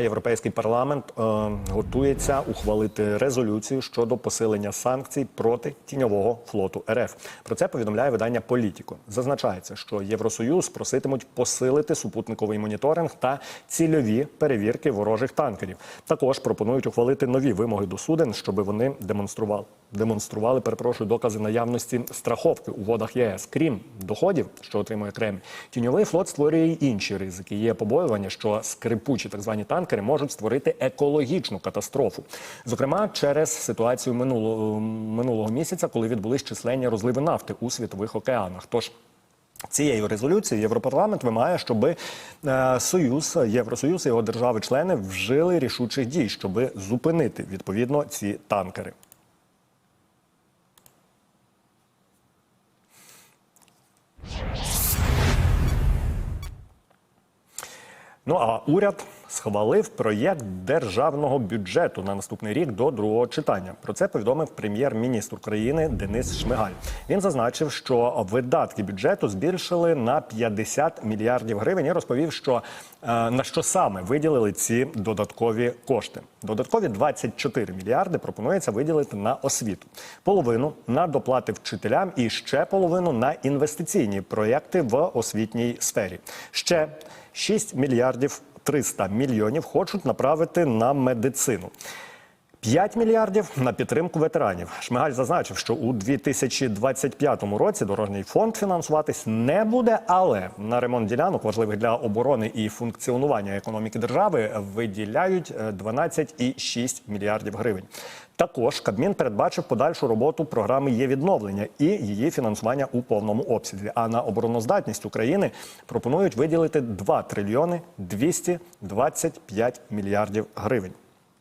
Європейський парламент е, готується ухвалити резолюцію щодо посилення санкцій проти тіньового флоту РФ. Про це повідомляє видання Політіко. Зазначається, що Євросоюз проситимуть посилити супутниковий моніторинг та цільові перевірки ворожих танкерів. Також пропонують ухвалити нові вимоги до суден, щоб вони демонстрували демонстрували, перепрошую, докази наявності страховки у водах ЄС. Крім доходів, що отримує Кремль, тіньовий флот створює й інші ризики. Є побоювання, що скрипучі так звані танкери можуть створити екологічну катастрофу. Зокрема, через ситуацію минулого, минулого місяця, коли відбулись численні розливи нафти у світових океанах. Тож Цією резолюцією Європарламент вимагає, щоб е, Союз, Євросоюз і його держави-члени вжили рішучих дій, щоб зупинити відповідно ці танкери. No a úřad схвалив проєкт державного бюджету на наступний рік до другого читання. Про це повідомив прем'єр-міністр України Денис Шмигаль. Він зазначив, що видатки бюджету збільшили на 50 мільярдів гривень. і розповів, що е, на що саме виділили ці додаткові кошти. Додаткові 24 мільярди пропонується виділити на освіту, половину на доплати вчителям і ще половину на інвестиційні проєкти в освітній сфері. Ще 6 мільярдів 300 мільйонів хочуть направити на медицину. 5 мільярдів на підтримку ветеранів. Шмигаль зазначив, що у 2025 році дорожній фонд фінансуватись не буде, але на ремонт ділянок важливих для оборони і функціонування економіки держави виділяють е, 12,6 мільярдів гривень. Також Кабмін передбачив подальшу роботу програми є відновлення і її фінансування у повному обсязі. А на обороноздатність України пропонують виділити 2 трильйони 225 мільярдів гривень.